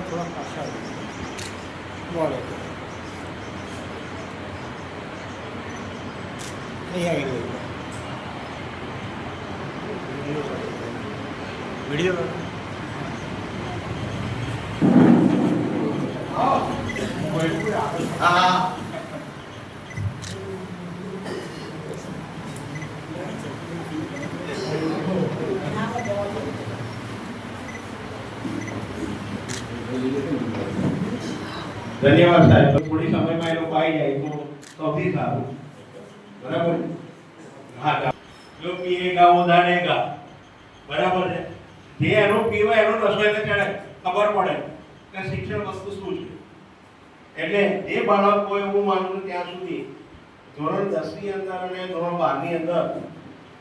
तो थोड़ा खासा है बॉल होता नहीं है वीडियो वीडियो हाँ Thank you. ધન્યવાદ સાહેબ. થોડી સમયમાં એ લોકો આવી જાય, તો સૌથી સારું. બરાબર? હા જો પીએગા वो દાડેગા બરાબર છે? જે એનો પીવા, એનો નશો એને ચડે ખબર પડે કે શિક્ષણ વસ્તુ શું છે. એટલે જે બાળકો એવું માનું છું ત્યાં સુધી ધોરણ દસની અંદર અને ધોરણ બારની અંદર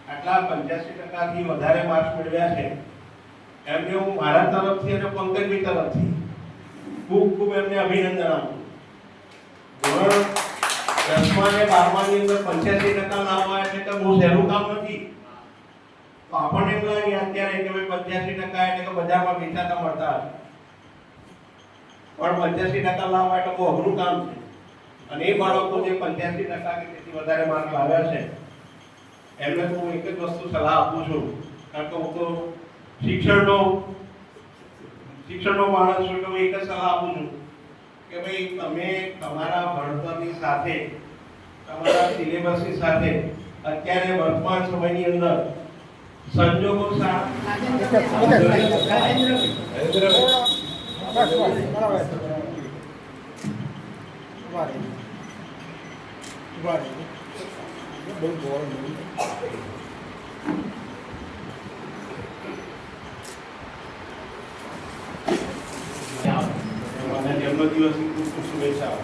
આટલા પંચ્યાસી ટકાથી વધારે માર્ક્સ મેળવ્યા છે. એમને હું મારા તરફથી અને પંકજભાઈ તરફથી ખૂબ ખૂબ એમને અભિનંદન આપું ધોરણ દસમા ને બારમા ની અંદર પંચ્યાસી ટકા લાવવા એટલે કે બહુ સહેલું કામ નથી. તો આપણને એમ લાગે અત્યારે કે ભાઈ પંચ્યાસી ટકા એટલે કે બજારમાં વેચાતા મળતા પણ પંચ્યાસી ટકા લાવવા એટલે બહુ અઘરું કામ છે. અને એ બાળકો જે પંચ્યાસી ટકા કે તેથી વધારે માર્ક લાવ્યા છે, એમને હું એક જ વસ્તુ સલાહ આપું છું. કારણ કે હું તો શિક્ષણનો શિક્ષણનો માણસ છું તો એક જ સલાહ આપું છું કે ભાઈ, તમે તમારા ભણતરની સાથે, તમારા સિલેબસની સાથે અત્યારે વર્તમાન સમયની અંદર સંજોગો બહુ બોર મને જન્મદિવસની ખૂબ ખૂબ શુભેચ્છાઓ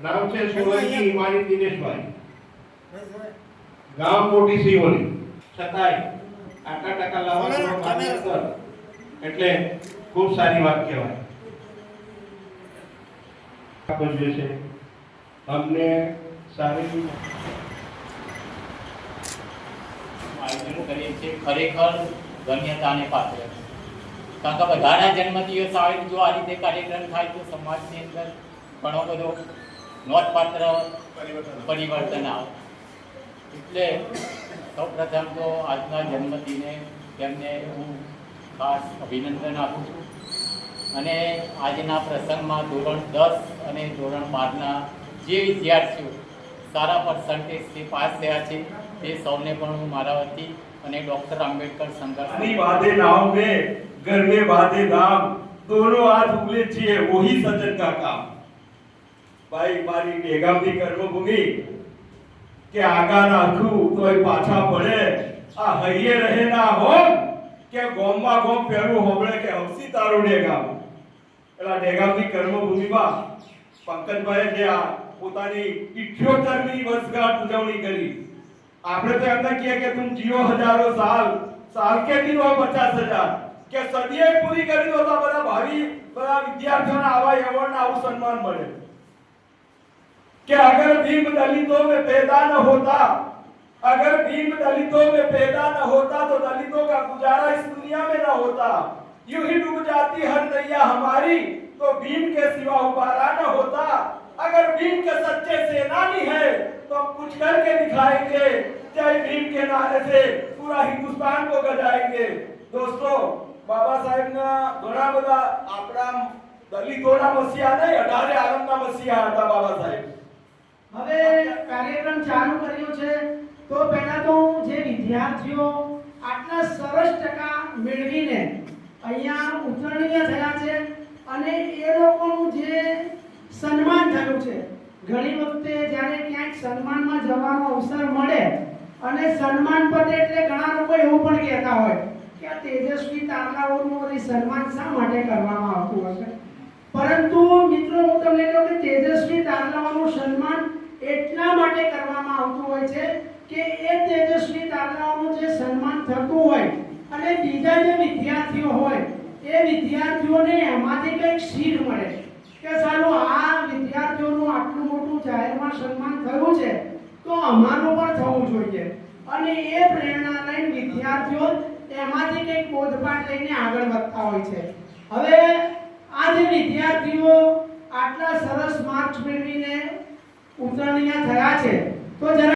નામ છે દિનેશભાઈ ગામ મોટી સિંહોલી છતાંય આટલા ટકા લાવવાનો એટલે ખૂબ સારી વાત કહેવાય ભજવે છે અમને સારી આયોજન કરીએ છીએ. ખરેખર ધન્યતાને પાત્ર. કારણ કે બધાના જન્મદિવસ આવે જો આ રીતે કાર્યક્રમ થાય તો સમાજની અંદર ઘણો બધો નોંધપાત્ર પરિવર્તન આવે. એટલે સૌપ્રથમ તો આજના જન્મદિને તેમને હું ખાસ અભિનંદન આપું છું. અને આજના પ્રસંગમાં ધોરણ દસ અને ધોરણ બારના જે વિદ્યાર્થીઓ સારા પર્સન્ટેજથી પાસ થયા છે, તે સૌને પણ હું મારા વતી અને ડોક્ટર આંબેડકર સંઘર્ષની વાદે નામ મે, ઘર મે નામ દોનો હાથ ઉગલે છે વહી સજન કા કામ. ભાઈ, મારી બેગામની કર્મભૂમિ કે આગા નાખું એ પાછા પડે. આ હૈયે રહે ના હો કે ગોમમાં ગોમ પેલું હોબળે કે હવસી તારું ડેગામ. એટલે ડેગામની કર્મભૂમિમાં પંકજભાઈ જે આ પોતાની 78મી વર્ષગાંઠ ઉજવણી કરી આપણે તો એમને કહીએ કે તું જીવો હજારો સાલ સાલ કે દિન હો પચાસ હજાર કે સદીએ પૂરી કરી દો તો આ બધા ભાવિ બધા વિદ્યાર્થીઓને આવા એવોર્ડ ને આવું સન્માન મળે कि अगर भीम दलितों में पैदा न होता अगर भीम दलितों में पैदा न होता तो दलितों का गुजारा इस दुनिया में न होता यूं ही डूब जाती हर नैया हमारी तो भीम के सिवा उबारा न होता अगर भीम के सच्चे सेनानी है तो हम कुछ करके दिखाएंगे जय भीम के नारे से पूरा हिंदुस्तान को गजाएंगे दोस्तों બાબા સાહેબના ઘણા બધા આપણા દલિતોના મસીહા નહીં અઢારે આલમના મસીહા હતા બાબા સાહેબ હવે કાર્યક્રમ ચાલુ કર્યો છે તો પહેલા તો હું જે વિદ્યાર્થીઓ આટલા સરસ ટકા મેળવીને અહીંયા ઉત્તીર્ણ થયા છે અને એ લોકોનું જે સન્માન થયું છે. ઘણી વખતે જ્યારે ક્યાંક સન્માનમાં જવાનો અવસર મળે અને સન્માન પતે એટલે ઘણા લોકો એવું પણ કહેતા હોય કે આ તેજસ્વી તારલાઓનું સન્માન શા માટે કરવામાં આવતું હશે? પરંતુ મિત્રો, હું તમને કહું કે તેજસ્વી તારલાઓનું સન્માન એટલા માટે કરવામાં આવતું હોય છે કે એ તેજસ્વી તારલાઓનું જે સન્માન થતું હોય અને બીજા જે વિદ્યાર્થીઓ હોય, એ વિદ્યાર્થીઓને એમાંથી કંઈક શીખ મળે. કે સાલું આ વિદ્યાર્થીઓનું આટલું મોટું સન્માન થયું છે, તો અમારું પણ થવું જોઈએ. અને એ પ્રેરણા લઈને વિદ્યાર્થીઓ એમાંથી કંઈક બોધપાઠ લઈને આગળ વધતા હોય છે. હવે આ વિદ્યાર્થીઓ આટલા સરસ માર્ક્સ મેળવીને ઉત્તીર્ણ થયા છે, તો જરા